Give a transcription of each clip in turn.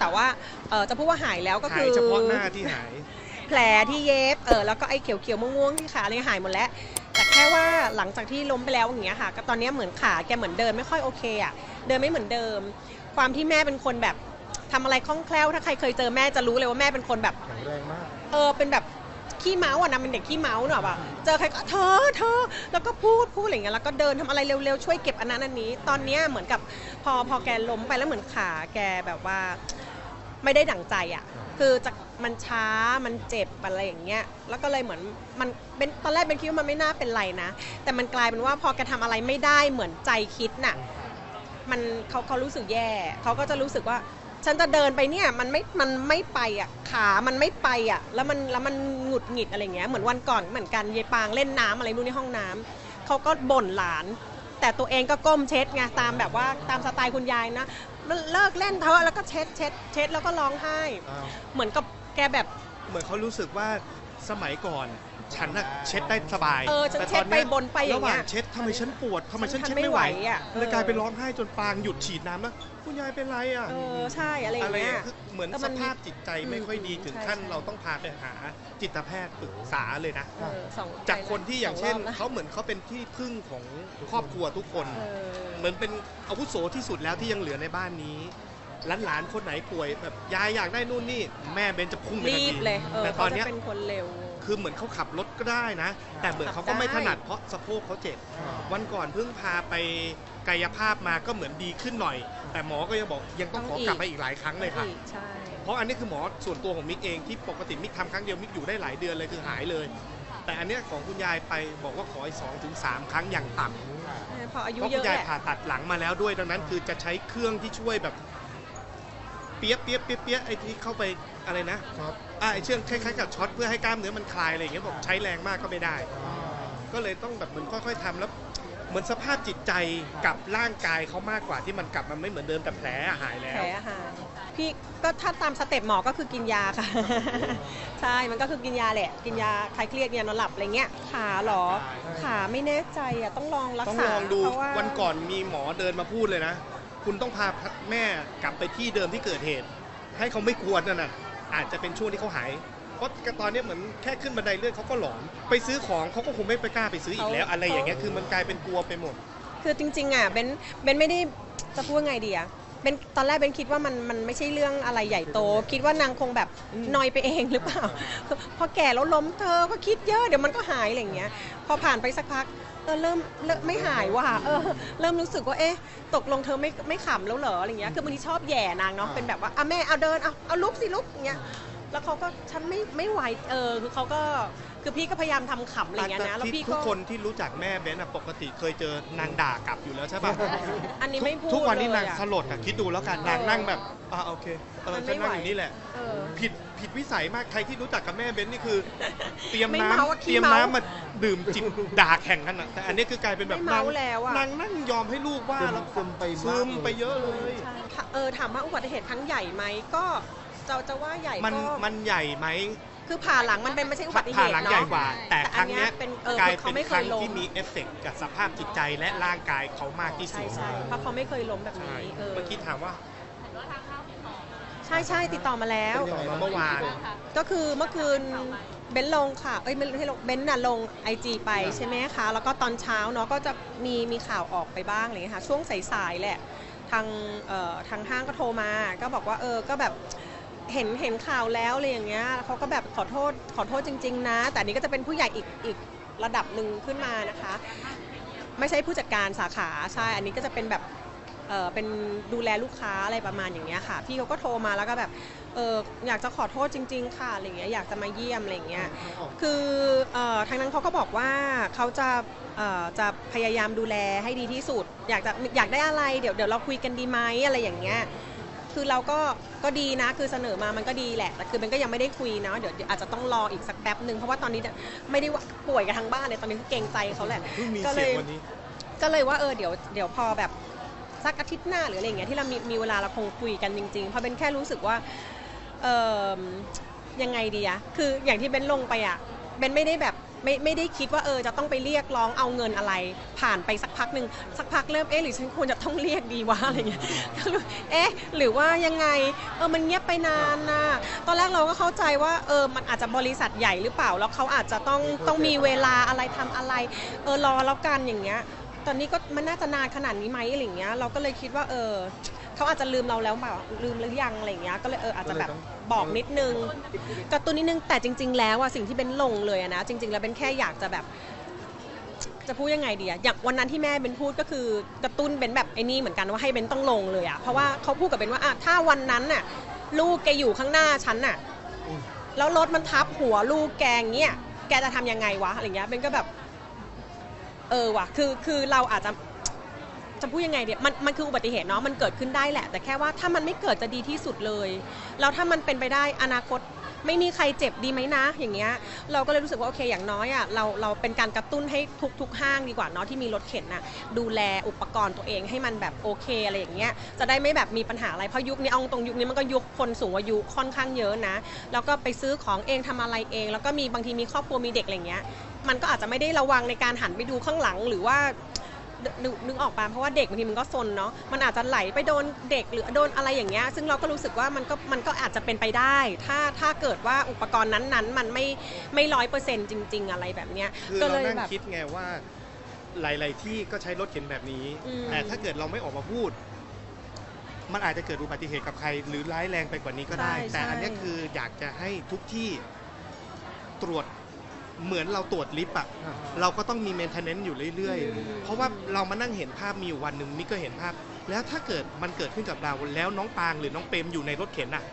แต่ว่าเออจะพูดว่าหายแล้วก็หาคืยอ เฉพาะหน้าที่หาย แผลที่เย็บ เออ แล้วก็ไอ้เขียวๆม่วงๆที่ขาอะไรหายหมดแล้ว แต่แค่ว่าหลังจากที่ล้มไปแล้วอย่างเงี้ยค่ะ ก็ตอนเนี้ยเหมือนขาแกเหมือนเดินไม่ค่อยโอเคอะเดินไม่เหมือนเดิม ความที่แม่เป็นคนแบบทำอะไรคล่องแคล่ว ถ้าใครเคยเจอแม่จะรู้เลยว่าแม่เป็นคนแบบ แข็งแรงมาก เออ เป็นแบบ ขี้เมาอะนะเป็นเด็กขี้เมาเนอะแบบเจอใครก็เธอเธอแล้วก็พูดพูดอะไรอย่างเงี้ยแล้วก็เดินทำอะไรเร็วๆช่วยเก็บอันนั้นอันนี้ ตอนเนี้ยเหมือนกับพอพอแกล้มไปแล้วเหมือนขาแกแบบว่า ไม่ได้ดั่งใจอะ คือจะมันช้ามันเจ็บอะไรอย่างเงี้ย แล้วก็เลยเหมือนมันเป็นตอนแรกเป็นคิดว่ามันไม่น่าเป็นไรนะ แต่มันกลายเป็นว่าพอแกทำอะไรไม่ได้เหมือนใจคิดน่ะ มันเขาเขารู้สึกแย่ เขาก็จะรู้สึกว่า ฉันจะเดินไปเนี่ยมันไม่มันไม่ไปอะขามันไม่ไปอะแล้วมันแล้วมันหงุดหงิดอะไรเงี้ยเหมือนวันก่อนเหมือนกันยายปางเล่นน้ำอะไรไม่รู้ในห้องน้ำเขาก็บ่นหลาน แต่ตัวเองก็ก้มเช็ดไงตามแบบว่าตามสไตล์คุณยายนะเลิกเล่นเถอะแล้วก็เช็ดเช็ดเช็ดแล้วก็ร้องไห้เหมือนกับแกแบบ เหมือนเขารู้สึกว่าสมัยก่อน ฉันน่ะเช็ดได้สบายเออฉันแต่เช็ดตอนนี้ยไปบนไปอย่างเงี้ยระหว่างเช็ดทำไมฉันปวดทำไมฉันฉันเช็ดไม่ไหวไม่ไหวอะ เลยเออกลายเป็นร้องไห้จนปางหยุดฉีดน้ำแล้วคุณยายเป็นไรอะ เออใช่อะไรอย่างอะไรเงี้ยอะคือเหมือนแต่สมันภาพจิตใจไม่ค่อยดีถึงใช่ขั้นใช่ เราต้องพาไปหาจิตแพทย์ปรึกษาเลยนะ เออสองจากคนที่อย่างเช่น สรบแล้วเขาเหมือนเขาเป็นที่พึ่งของครอบครัวทุกคน เออ เหมือนเป็นอาวุโสที่สุดแล้วที่ยังเหลือในบ้านนี้หลานๆคนไหนป่วยแบบยายอยากได้นู่นนี่ แม่เบนจะพุ่งไปทันรีทีบเลย เออแต่ตเขาอนจะเนี้ยเป็นคนเร็ว คือเหมือนเขาขับรถก็ได้นะ แต่เหมือนเขาก็ไม่ถนัดเพราะสะโพกเขาเจ็บ วันก่อนเพิ่งพาไปกายภาพมาก็เหมือนดีขึ้นหน่อย แต่หมอก็ยังบอกยังต้องขอกลับไปอีกหลายครั้งเลยค่ะอีกใช่ เพราะอันนี้คือหมอส่วนตัวของมิกเองที่ปกติมิกทำครั้งเดียวมิกอยู่ได้หลายเดือนเลยคือหายเลย แต่อันเนี้ยของคุณยายไปบอกว่าขออีกสองถึงสามครั้งอย่างต่ำ พออายุเพราะเยคุณอะยายแหละผ่าตัดหลังมาแล้วด้วยดังนั้น คือจะใช้เครื่องที่ช่วยแบบ เปียบเปียบเปียบเปียบไอ้ที่เข้าไป อะไรนะครับอ่าไอ้เชื่องคล้ายๆกับช็อตเพื่อให้กล้ามเนื้อมันคลายอะไรอย่างเงี้ยบอกใช้แรงมากก็ไม่ได้ ก็เลยต้องแบบเหมือนค่อย ๆทำแล้วเหมือนสภาพจิตใจกับร่างกายเขามากกว่าที่มันกลับมาไม่เหมือนเดิมแต่แผลหายแล้แผวลอาหารพี่ก็ถ้าตามสเต็ปหมอก็คือกินยาค่ะ ใช่ มันก็คือกินยาแหละ กินยาคลายเครียดยานอนหลับอะไรเงี้ย ขาเหรอ ขาไม่แน่ใจอะต้องลองรักต้องษาลองดูเพราะว่าวันก่อนมีหมอเดินมาพูดเลยนะ คุณต้องพาแม่กลับไปที่เดิมที่เกิดเหตุ ให้เขาไม่กลัวนั่นน่ะ อาจจะเป็นช่วงที่เขาหายเพราะตอนนี้เหมือนแค่ขึ้นบันไดเลื่อนเขาก็หลอน ไปซื้อของเขาก็คงไม่ไปกล้าไปซื้ออีกแล้ว อะไรอย่างเงี้ยคือมันกลายเป็นกลัวไปหมด คือจริงๆอะเบนเบนไม่ได้จะพูดไงดีอะ เบนตอนแรกเบนคิดว่ามันมันไม่ใช่เรื่องอะไรใหญ่โต คิดว่านางคงแบบนอยไปเองหรือเปล่า พอแก่แล้วล้มเธอก็คิดเยอะเดี๋ยวมันก็หายอะไรอย่างเงี้ย พอผ่านไปสักพักเออเริ่มเริ่มไม่หายว่ะเออเริ่มรู้สึกว่าเอ๊ะตกลงเธอไม่ไม่ขำแล้วเหรออะไรเงี้ยคือบางทีชอบแหย่นางเนาะเป็นแบบว่าอะแม่เอาเดินเอาเอาลุกสิลุกอย่างเงี้ยแล้วเขาก็ฉันไม่ไม่ไหวเออคือเขาก็ คือพี่ก็พยายามทำขำอะไรเงี้ยนะแล้วที่พี่ทุก็กคนที่รู้จักแม่เบนอะปกติเคยเจอนางด่ากลับอยู่แล้วใช่ป่ะอันนี้ไม่พูดทุกวันนี้เลยนางอะ สลดอะคิดดูแล้วกันนางนั่งแบบอ่าโอเคเออมันฉัไม่นนั่งไหว อยู่นี่แหละ เออ ผิดผิดวิสัยมากใครที่รู้จักกับแม่เบนนี่คือ เตรียมไม่น้เมาอะำขี้เตรียมเมาน้ำมาดื่มจิบด่าแข่งกันอะแต่อันนี้คือกลายเป็นแบบไม่เมาแล้วอะ นางนั่งยอมให้ลูกว่าซึมแล้วซึมไปซึมากมเลยไปเยอะเลยใช่ค่ะเออถามว่าอุบัติเหตุครั้งใหญ่ไหมก็จะจะว่าใหญ่มันก็ มันใหญ่ไหม คือผ่าหลังมันเป็นไม่ใช่อุบัติเหผ่าตุหลังเนาะใหญ่กว่า แต่แต่คอัรั้นงเนี้เนี้ยยเป็นเออกลายเขาเป็นไม่คเครั้ยงล้ม ที่มีเอฟเฟกต์กับสภาพจิตใจและร่างกายเขามากที่สุใช่ดใช่เพราะเขาไม่เคยล้มแบบใช่นี้เออเมื่อกี้ถามว่าใช่ใช่ติดต่อมาแล้วเป็นยังไงบ้างเมื่อวาน ก็คือเมื่อคืนเบนซ์ลงค่ะ เอ้ยไม่ใช่ลงเบนซ์น่ะลงไอจีไปใช่ไหมคะ แล้วก็ตอนเช้าเนาะก็จะมีมีข่าวออกไปบ้างอะไรอย่างเงี้ยค่ะ ช่วงสายๆแหละ ทางเอ่อทางห้างก็โทรมา ก็บอกว่าเออ ก็แบบ เห็นเห็นข่าวแล้วอะไรอย่างเงี้ยเขาก็แบบขอโทษขอโทษจริง ๆ นะ แต่อันนี้ก็จะเป็นผู้ใหญ่อีกอีกระดับหนึ่งขึ้นมานะคะ ไม่ใช่ผู้จัดการสาขาใช่อันนี้ก็จะเป็นแบบเออเป็นดูแลลูกค้าอะไรประมาณอย่างเงี้ยค่ะ พี่เขาก็โทรมาแล้วก็แบบเอออยากจะขอโทษจริง ๆ ค่ะอะไรเงี้ยอยากจะมาเยี่ยมอะไรเงี้ยคือเออทางนั้นเขาก็บอกว่าเขาจะเออจะพยายามดูแลให้ดีที่สุด อยากจะอยากได้อะไรเดี๋ยวเดี๋ยวเราคุยกันดีไหมอะไรอย่างเงี้ย คือเราก็ก็ดีนะ คือเสนอมามันก็ดีแหละ แต่คือมันก็ยังไม่ได้คุยเนาะเดี๋ยวเดี๋ยวอาจจะต้องรออีกสักแป๊บหนึ่งเพราะว่าตอนนี้เนี่ยไม่ได้ว่าป่วยกันทั้งบ้านเลยตอนนี้คือเกรงใจเขาแหละ เพิ่งมีก็เลเสียย งวันนี้ ก็เลยว่าเออเดี๋ยวเดี๋ยวพอแบบสักอาทิตย์หน้าหรืออะไรอย่างเงี้ยที่เรามีมีเวลาเราคงคุยกันจริงๆ เพราะเป็นแค่รู้สึกว่าเออยังไงดีอะคืออย่างที่เบนลงไปอะเบนไม่ได้แบบ ไม่ไม่ได้คิดว่าเออจะต้องไปเรียกร้องเอาเงินอะไร ผ่านไปสักพักหนึ่งสักพักเริ่มเอ๊ะหรือฉันควรจะต้องเรียกดีวะอะไรเงี้ยเอ๊ะหรือว่ายังไงเออมันเงียบไปนานนะตอนแรกเราก็เข้าใจว่าเออมันอาจจะบริษัทใหญ่หรือเปล่า แล้วเขาอาจจะต้องต้องมีเวลาอะไรทำอะไรเออรอแล้วกันอย่างเงี้ยตอนนี้ก็มันน่าจะนานขนาดนี้ไหมอะไรอย่างเงี้ยเราก็เลยคิดว่าเออ เขาอาจจะลืมเราแล้วเปล่าลืมหรือยังอะไรอย่างเงี้ยก็เลยเอออาจจะแบบบอกนิดนึงกระตุ้นนิดนึงแต่จริง ๆ แล้วอะสิ่งที่เบนลงเลยอะนะจริง ๆ แล้วเบนแค่อยากจะแบบจะพูดยังไงดีอะอย่างวันนั้นที่แม่เบนพูดก็คือกระตุ้นเบนแบบไอ้นี่เหมือนกันว่าให้เบนต้องลงเลยอะเพราะว่าเขาพูดกับเบนว่าอะถ้าวันนั้นน่ะลูกแกอยู่ข้างหน้าฉันน่ะอืมแล้วรถมันทับหัวลูกแกอย่างเงี้ยแกจะทำยังไงวะอะไรเงี้ยเบนก็แบบ เออว่ะคือคือเราอาจจะ จะพูดยังไงเดียมันมันคืออุบัติเหตุเนาะมันเกิดขึ้นได้แหละ แต่แค่ว่าถ้ามันไม่เกิดจะดีที่สุดเลยแล้วถ้ามันเป็นไปได้อนาคตไม่มีใครเจ็บดีไหมนะ อย่างเงี้ยเราก็เลยรู้สึกว่าโอเคอย่างน้อยอะเราเราเป็นการกระตุ้นให้ทุกทุกห้างดีกว่าเนาะที่มีรถเข็นน่ะดูแลอุปกรณ์ตัวเองให้มันแบบโอเคอะไรอย่างเงี้ยจะได้ไม่แบบมีปัญหาอะไรเพราะยุคนี้เอาตรงยุคนี้มันก็ยุคคนสูงอายุค่อนข้างเยอะนะแล้วก็ไปซื้อของเองทำอะไรเอง แล้วก็มีบางทีมีครอบครัวมีเด็กอะไรเงี้ยมันก็อาจจะไม่ได้ระวังในการหันไปดูข้างหลังหรือว่า นึกนึกออกปะเพราะว่าเด็กบางทีมันก็ซนเนาะมันอาจจะไหลไปโดนเด็กหรือโดนอะไรอย่างเงี้ยซึ่งเราก็รู้สึกว่ามันก็มันก็อาจจะเป็นไปได้ ถ้าถ้าเกิดว่าอุปกรณ์นั้นๆ มันไม่ไม่ร้อยเปอร์เซ็นต์จริง ๆ อะไรแบบเนี้ยคือก็เราเลยนั่งแบบ คิดไงว่าหลาย ๆ ที่ก็ใช้รถเข็นแบบนี้ อืม แต่ถ้าเกิดเราไม่ออกมาพูด มันอาจจะเกิดอุบัติเหตุกับใคร หรือร้ายแรงไปกว่านี้ก็ได้ ใช่แต่อันเนี้ยใช่ คืออยากจะให้ทุกที่ตรวจ เหมือนเราตรวจลิฟต์อะเราก็ต้องมีเมนเทนเนนซ์อยู่เรื่อยอืมๆเพราะว่าเรามานั่งเห็นภาพมีอยู่วันหนึ่งมิกก็เห็นภาพ แล้วถ้าเกิดมันเกิดขึ้นกับเราแล้วน้องปางหรือน้องเปรมอยู่ในรถเข็นอะ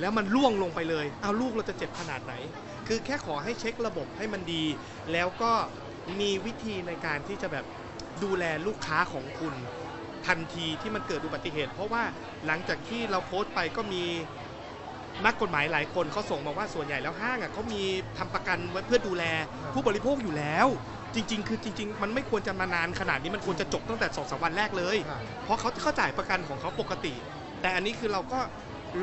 แล้วมันล่วงลงไปเลยเอาลูกเราจะเจ็บขนาดไหน คือแค่ขอให้เช็คระบบให้มันดี แล้วก็มีวิธีในการที่จะแบบดูแลลูกค้าของคุณทันทีที่มันเกิดอุบัติเหตุ เพราะว่าหลังจากที่เราโพสต์ไปก็มี นักกฎหมายหลายคนเขาส่งมาว่าส่วนใหญ่แล้วห้างอะเขามีทำประกันไว้เพื่อดูแล ผู้บริโภคอยู่แล้ว จริง ๆ คือจริง ๆ มันไม่ควรจะมานานขนาดนี้มันควรจะจบตั้งแต่สองสามวันแรกเลย เพราะเขาเขาจ่ายประกันของเขาปกติ แต่อันนี้คือเราก็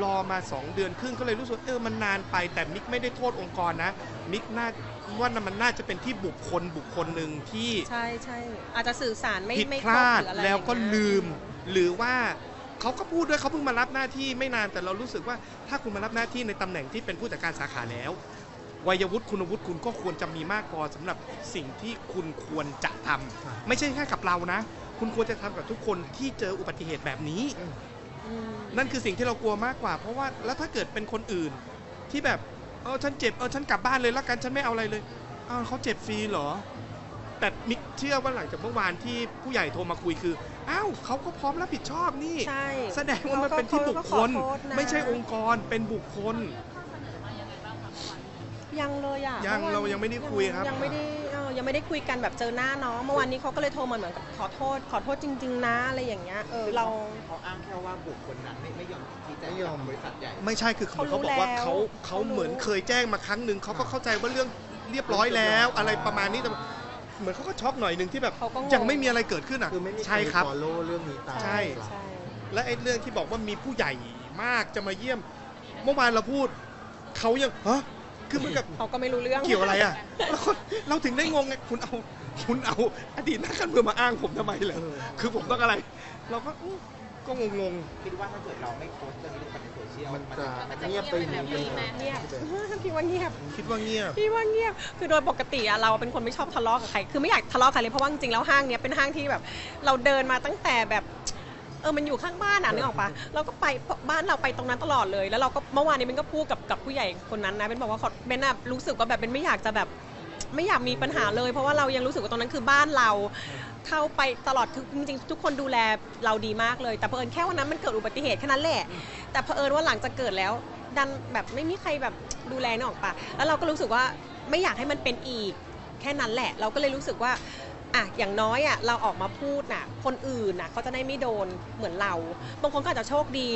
รอมา 2 เดือนครึ่งก็เลยรู้สึกว่าเออมันนานไป แต่มิกไม่ได้โทษองค์กรนะ มิกน่าว่ามันน่าจะเป็นที่บุคคลบุคคลหนึ่งที่ใช่ใช่อาจจะสื่อสารไม่ผิดไม่พครบลาดหรืออะไรแล้วก็อย่างเงี้ยลืม หรือว่า เขาก็พูดด้วยเขาเพิ่งมารับหน้าที่ไม่นานแต่เรารู้สึกว่าถ้าคุณมารับหน้าที่ในตำแหน่งที่เป็นผู้จัดการสาขาแล้ว วัยวุฒิคุณวุฒิคุณก็ควรจะมีมากพอสำหรับสิ่งที่คุณควรจะทำไม่ใช่แค่กับเรานะ คุณควรจะทำกับทุกคนที่เจออุบัติเหตุแบบนี้ นั่นคือสิ่งที่เรากลัวมากกว่า เพราะว่าแล้วถ้าเกิดเป็นคนอื่น ที่แบบเออฉันเจ็บเออฉันกลับบ้านเลยแล้วกันฉันไม่เอาอะไรเลยอ้าวเขาเจ็บฟรีเหรอแต่มิกเชื่อว่าหลังจากเมื่อวานที่ผู้ใหญ่โทรมาคุยคือ อ้าวเขาก็พร้อมรับผิดชอบนี่ ใช่แสดงว่ามันเป็นที่บุคคลเขาก็ขอโทษนะไม่ใช่องค์กรเป็นบุคคล ยังเลยอะยังมื่อวเรายังไม่ได้คุยครับ ยังไม่ได้เออยังไม่ได้คุยกันแบบเจอหน้าเนาะเมื่อวานนี้เขาก็เลยโทรมาเหมือนกับขอโทษ ขอโทษจริง ๆ นะอะไรอย่างเงี้ยเออเราเขาอ้างแค่ว่าบุคคลนั้นไม่ไม่ยอมชี้แจงไม่ยอมกับบริษัทใหญ่ไม่ใช่คือเขาเขารู้บอกว่าแล้วเขาเขาเขารู้เหมือนเคยแจ้งมาครั้งหนึ่งเขาก็เข้าใจว่าเรื่องเรียบร้อยแล้ว อะไรประมาณนี้แต่ เหมือนเขาก็ช็อกหน่อยหนึ่งที่แบบเขาก็งง ยังไม่มีอะไรเกิดขึ้นอะคือไม่มีใครใช่ครับ ฟอลโล่เรื่องนี้ตามใช่หลักใช่ และไอ้เรื่องที่บอกว่ามีผู้ใหญ่มากจะมาเยี่ยม เมื่อวานเราพูดเขายังฮะคือเหมือนกับ เขาก็ไม่รู้เรื่อง เกี่ยวอะไรอะแล้วคนเราถึงได้งงไงคุณเอาคุณเอาอดีตนักการเมืองมาอ้างผมทำไมเหรอเออคือผมต้องอะไร เราก็อื้อ ก็งงคิดว่าถ้าเกิดเราไม่โพสต์เรื่องนี้ลงไปในโซเชียลมันจะมันเงียบไปหนึ่งเงียบไปเงียบ พี่ว่าเงียบๆคิดว่าเงียบ พี่ว่าเงียบ คือโดยปกติอะเราเป็นคนไม่ชอบทะเลาะกับใคร คือไม่อยากทะเลาะกับใครเลย เพราะว่าจริงๆแล้วห้างเนี้ยเป็นห้างที่แบบ เราเดินมาตั้งแต่แบบ เออ มันอยู่ข้างบ้านอะนึกออกปะเราก็ไปบ้านเราไปตรงนั้นตลอดเลย แล้วเราก็เมื่อวานนี้เบนก็พูดกับกับผู้ใหญ่คนนั้นนะเบนบอกว่าขอเบนอะรู้สึกว่าแบบเบนไม่อยากจะแบบ ไม่อยากมีปัญหาเลย เพราะว่าเรายังรู้สึกว่าตรงนั้นคือบ้านเราเข้าไปตลอดคือจริงๆทุกคนดูแลเราดีมากเลย แต่เผอิญแค่วันนั้นมันเกิดอุบัติเหตุแค่นั้นแหละ แต่เผอิญว่าหลังจากเกิดแล้ว ดันแบบไม่มีใครแบบดูแลนออกปะแล้วเราก็รู้สึกว่าไม่อยากให้มันเป็นอีก แค่นั้นแหละ เราก็เลยรู้สึกว่าอะอย่างน้อยอะเราออกมาพูดน่ะ คนอื่นน่ะเขาจะได้ไม่โดนเหมือนเรา บางคนก็อาจจะโชคดี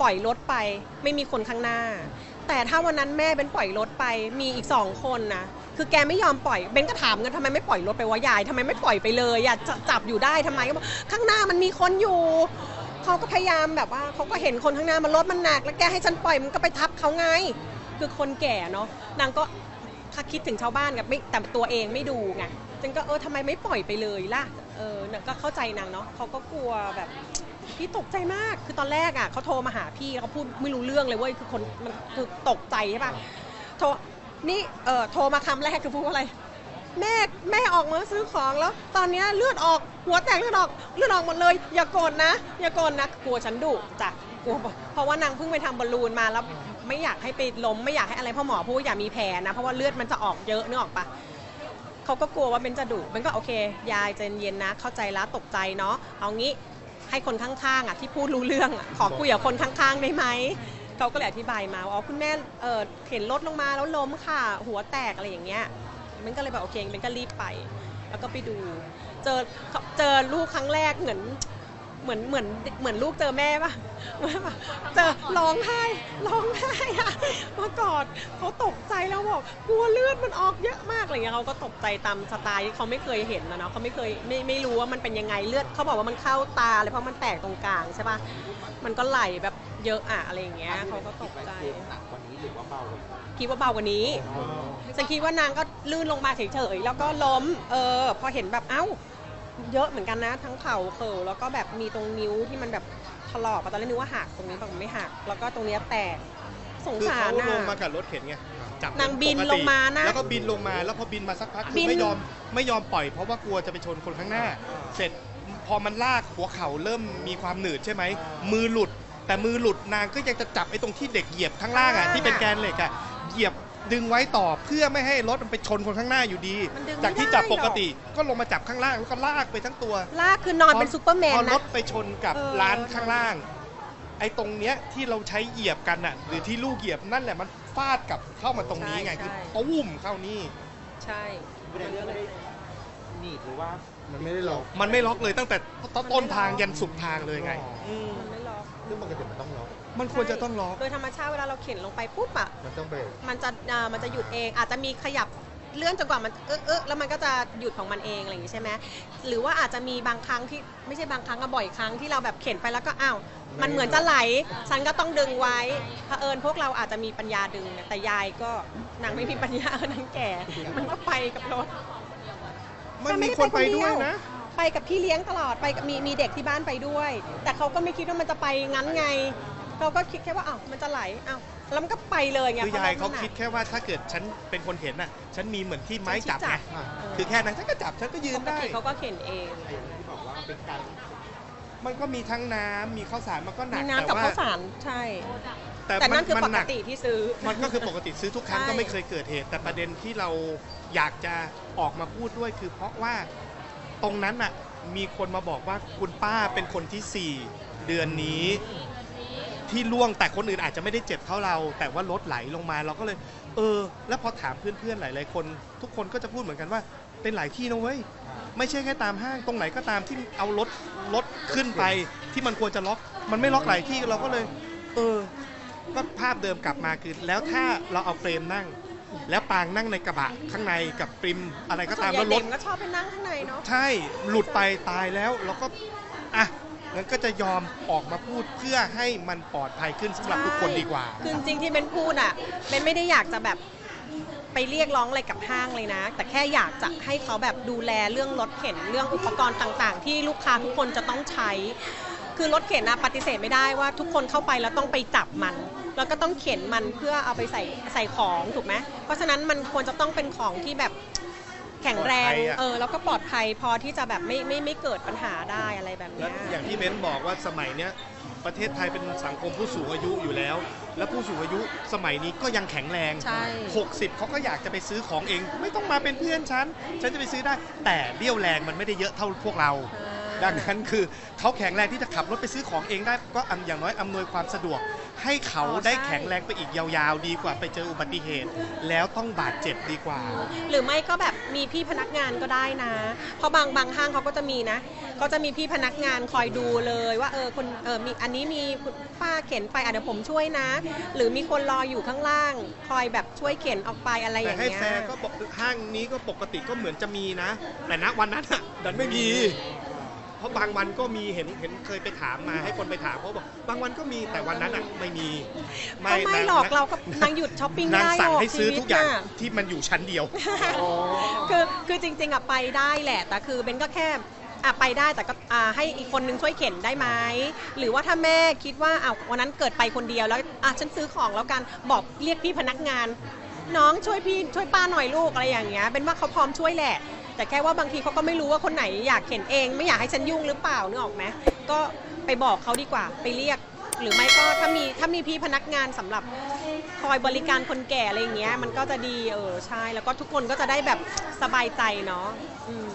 ปล่อยรถไป ไม่มีคนข้างหน้า แต่ถ้าวันนั้นแม่เป็นปล่อยรถไป มีอีกสองคนนะ คือแกไม่ยอมปล่อยเบนก็ถามกันทำไมไม่ปล่อยรถไปวะยายทำไมไม่ปล่อยไปเลยอะจะจับอยู่ได้ทำไมก็บอกข้างหน้ามันมีคนอยู่เขาก็พยายามแบบว่าเขาก็เห็นคนข้างหน้ามันรถมันหนัก แล้วแกให้ฉันปล่อยมันก็ไปทับเขาไง คือคนแก่เนาะนางก็คิดถึงชาวบ้านกับไม่แต่ตัวเองไม่ดูไงจันก็เออทำไมไม่ปล่อยไปเลยล่ะเออน่ะก็เข้าใจนางเนาะเขาก็กลัวแบบพี่ตกใจมากคือตอนแรกอะเขาโทรมาหาพี่เขาพูดไม่รู้เรื่องเลยเว้ยคือคนมันคือตกใจใช่ปะโทร นี่เออโทรมาคำแรกคือพูดว่าอะไร แม่แม่ออกมาซื้อของแล้ว ตอนเนี้ยเลือดออกหัวแตกเลือดออกเลือดออกหมดเลย อย่าโกรธนะ อย่าโกรธนะกลัวฉันดุจ้ะกลัวเพราะว่านางเพิ่งไปทำบอลลูนมาแล้วไม่อยากให้ไปล้มไม่อยากให้อะไรเพ่อหมอพูดว่าอย่ามีแผลนะเพราะว่าเลือดมันจะออกเยอะนึกออกปะเขาก็กลัวว่าเป็นจะดุมันก็โอเค ยายใจเย็นนะ เข้าใจแล้วตกใจเนาะเอางี้ให้คนข้างๆอะที่พูดรู้เรื่องอะขอคุยกับคนข้างๆได้ไหม เขาก็เลยอธิบายมาว่าอ๋อคุณแม่เออเห็นรถลงมาแล้วล้มค่ะ หัวแตกอะไรอย่างเงี้ยมันก็เลยแบบโอเคมันก็รีบไป แล้วก็ไปดู เจอเจอลูกครั้งแรกเหมือนเหมือนเหมือนเหมือนลูกเจอแม่ปะเหมือนแบบเจอร้องไห้ร้องไห้อะมากอดเขาตกใจแล้วบอกกลัวเลือดมันออกเยอะมากอะไรเงี้ยเขาก็ตกใจตามสไตล์เขาไม่เคยเห็นนะเนาะเขาไม่เคยไม่ไม่รู้ว่ามันเป็นยังไงเลือดเขาบอกว่ามันเข้าตาเลยเพราะมันแตกตรงกลางใช่ปะมันก็ไหลแบบ เยอะอะอะไรอย่างเงี้ยเขาก็ตกใจคิดว่าเคสหนักกว่านี้หรือว่าเบากว่านี้คิดว่าเบากว่านี้ฉันคิดว่านางก็ลื่นลงมาเฉยๆแล้วก็ล้มเออพอเห็นแบบเอ้า เยอะเหมือนกันนะ ทั้งเข่าเข่าแล้วก็แบบมีตรงนิ้วที่มันแบบถลอกอะตอนแรกนึกว่าหักตรงนี้แบบไม่หัก แล้วก็ตรงเนี้ยแตกสงคือสารเขานะลงมากับรถเข็นไงจับนางบินปกติลงมานะแล้วก็บินลงมาแล้วพอบินมาสักพักบิคือน ไม่ยอมไม่ยอมปล่อยเพราะว่ากลัวจะไปชนคนข้างหน้า เสร็จพอมันลากหัวเข่าเริ่มมีความหนืดใช่ไหมมือหลุด แต่มือหลุดนางก็ยังจะจับไอ้ตรงที่เด็กเหยียบข้างล่างอะที่เป็นแกนเหล็กอะเหยียบดึงไว้ต่อเพื่อไม่ให้รถมันไปชนคนข้างหน้าอยู่ดี มันดึงไม่จากที่จับได้หรอกปกติก็ลงมาจับข้างล่างแล้วก็ลากไปทั้งตัวลากคือนอนเป็นซูเปอร์แมนพอรนะ ถไปชนกับเออ ร้านข้างล่าง ไอ้ตรงเนี้ยที่เราใช้เหยียบกันน่ะหรือที่ลูกเหยียบนั่นแหละมันฟาดกลับเข้ามาตรงนี้ไงคือตุ้มเข้านี่ ใช่ ไม่ได้เรื่องไม่ได้หนีบหรือว่า มันไม่ได้หลอก มันไม่ล็อกเลยตั้งแต่ต้นทางยันสุดทางเลยไงมมันไม่ล็อก ซึ่งปกติมันต้องล็อกมันควรจะต้องล็อกโดยธรรมชาติเวลาเราเข็นลงไปปุ๊บอะมันต้องเบรกมันจะอ่ามันจะหยุดเอง อาจจะมีขยับเลื่อนจนกว่ามันเออเออแล้วมันก็จะหยุดของมันเองอะไรอย่างงี้ใช่ไหมหรือว่าอาจจะมีบางครั้งที่ไม่ใช่บางครั้งก็บ่อยครั้งที่เราแบบเข็นไปแล้วก็อ้าวมันเหมือนจะไหล ฉันก็ต้องดึงไว้เผอิญพวกเราอาจจะมีปัญญาดึงนะแต่ยายก็นางไม่มีปัญญาเออนางแก่ มันก็ไปกับรถมันมีคนไปด้วยนะ ไปกับพี่เลี้ยงตลอดไปกับมีมีเด็กที่บ้านไปด้วย แต่เขาก็ไม่คิดว่ามันจะไปงั้นไงเขาก็คิดแค่ว่าอ้าวมันจะไหลอ้าวแล้วมันก็ไปเลยไงคือยายเขาพระรถมันหนักคิดแค่ว่าถ้าเกิดฉันเป็นคนเห็นน่ะ ฉันมีเหมือนที่ไม้จับที่ไงอะคือแค่นั้นฉันก็จับฉันก็ยืปนกได้ติเขาก็เข็นเองไอ้ที่บอกว่าเป็นการมันก็มีทั้งน้ำมีข้าวสารมันก็หนัมีกน้ำแต่กับว่าข้าวสารใช่ แต่แต่นั่นคือมัปกหนักติที่ซื้อ มันก็คือปกติซื้อทุกครั้งใช่ก็ไม่เคยเกิดเหตุ แต่ประเด็นที่เราอยากจะออกมาพูดด้วยคือเพราะว่า ตรงนั้นน่ะมีคนมาบอกว่าคุณป้าเป็นคนที่ 4 เดือนนี้ที่ล่วงแต่คนอื่นอาจจะไม่ได้เจ็บเท่าเรา แต่ว่ารถไหลลงมาเราก็เลย เออ แล้วพอถามเพื่อนๆหลายๆคน ทุกคนก็จะพูดเหมือนกันว่า เป็นหลายที่นะเว้ยไม่ใช่แค่ตามห้างตรงไหนก็ตามที่เอารถรถขึ้นไป ที่มันควรจะล็อก มันไม่ล็อกหลายที่เราก็เลย เออก็ภาพเดิมกลับมาคือแล้วถ้าเราเอาเฟรมนั่ง แล้วปางนั่งในกระบะข้างในกับปริมอะไรก็ตามส่แล้ววนใหรญ่ถเด็กก็ชอบไปนั่งข้างในเนาะ ใช่หลุดไปตายแล้วเราก็อะงั้นก็จะยอมออกมาพูดเพื่อให้มันปลอดภัยขึ้นสำหรับทุกคนดีกว่าคือจริงๆที่เบนพูดอะเบนไม่ได้อยากจะแบบไปเรียกร้องอะไรกับห้างเลยนะ แต่แค่อยากจะให้เขาแบบดูแลเรื่องรถเข็นเรื่องอุปกรณ์ต่างๆ ที่ลูกค้าทุกคนจะต้องใช้ คือรถเข็นนะปฏิเสธไม่ได้ว่าทุกคนเข้าไปแล้วต้องไปจับมัน แล้วก็ต้องเข็นมันเพื่อเอาไปใส่ใส่ของถูกไหมเพราะฉะนั้นมันควรจะต้องเป็นของที่แบบแข็งแรงปลอดภัยอะ เออแล้วก็ปลอดภัยพอที่จะแบบไม่ไม่ไม่เกิดปัญหาได้อะไรแบบแล้เนี้วยอย่างที่เบ้นบอกว่าสมัยเนี้ยประเทศไทยเป็นสังคมผู้สูงอายุอยู่แล้ว และผู้สูงอายุสมัยนี้ก็ยังแข็งแรง ใช่ 60เขาก็อยากจะไปซื้อของเอง ไม่ต้องมาเป็นเพื่อนฉัน ฉันจะไปซื้อได้ แต่เรี่ยวแรงมันไม่ได้เยอะเท่าพวกเรา ดังนั้นคือเขาแข็งแรงที่จะขับรถไปซื้อของเองได้ก็อันอย่างน้อยอำนวยความสะดวก ให้เขาอ๋อใช่ได้แข็งแรงไปอีกยาวๆ ดีกว่าไปเจออุบัติเหตุ แล้วต้องบาดเจ็บดีกว่า หรือไม่ก็แบบมีพี่พนักงานก็ได้นะ เพราะบางบางห้างเขาก็จะมีนะ ก็จะมีพี่พนักงานคอยดูเลยว่าเออคนเออมีอันนี้มีคุณป้าเข็นไปอะเดี๋ยวผมช่วยนะ หรือมีคนรออยู่ข้างล่าง คอยแบบช่วยเข็นออกไปอะไรอแต่ย่างให้เงี้ย แฟร์ก็บอกห้างนี้ก็ปกติก็เหมือนจะมีนะ แต่ณวันนั้นอะดันไม่มีพ ราะบางวันก็มีเห็นเห็นเคยไปถามมาให้คนไปถามเขาบอกบางวันก็มีแต่วันนั้นอะไม่มีก็ไม่นางหรอกนางเราก็นางหยุดช้อปปิ้งนางได้สั่งหรอกให้ซื้อชีวิทุกอย่างน่ะที่มันอยู่ชั้นเดียวคือคือจริง ๆอะไปได้แหละแต่คือเบนก็แค่อะไปได้แต่ก็อ่าให้อีกคนนึงช่วยเข็นได้ไหมหรือว่าถ้าแม่คิดว่าอ่าวันนั้นเกิดไปคนเดียวแล้วอะฉันซื้อของแล้วกันบอกเรียกพี่พนักงาน น้องช่วยพี่ช่วยป้าหน่อยลูกอะไรอย่างเงี้ยเป็นว่าเขาพร้อมช่วยแหละ แต่แค่ว่าบางทีเขาก็ไม่รู้ว่าคนไหนอยากเข็นเอง ไม่อยากให้ฉันยุ่งหรือเปล่านึกออกไหมก็ไปบอกเขาดีกว่าไปเรียก หรือไม่ก็ถ้ามีถ้ามีพี่พนักงานสำหรับคอยบริการคนแก่อะไรอย่างเงี้ย มันก็จะดีเออใช่แล้วก็ทุกคนก็จะได้แบบสบายใจเนาะอืม